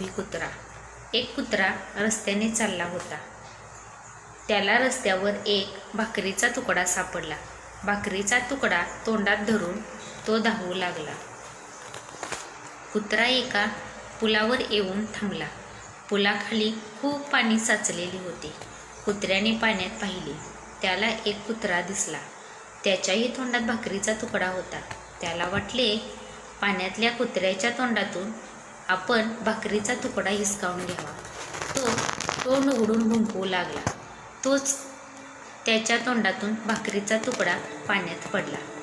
कुत्रा. एक कुत्रा रस्त्याने चालला होता. त्याला रस्त्यावर एक भाकरीचा तुकडा सापडला. भाकरीचा तुकडा तोंडात धरून तो धावू लागला. कुत्रा एका पुलावर येऊन थांबला. पुलाखाली खूप पाणी साचलेले होते. कुत्र्याने पाण्यात पाहिले. त्याला एक कुत्रा दिसला. त्याच्याही तोंडात भाकरीचा तुकडा होता. त्याला वाटले पाण्यातल्या कुत्र्याच्या तोंडातून आपण भाकरीचा तुकडा हिसकावून घ्यावा. तो तोंड उघडून भुंकू लागला. तोच त्याच्या तोंडातून भाकरीचा तुकडा पाण्यात पडला.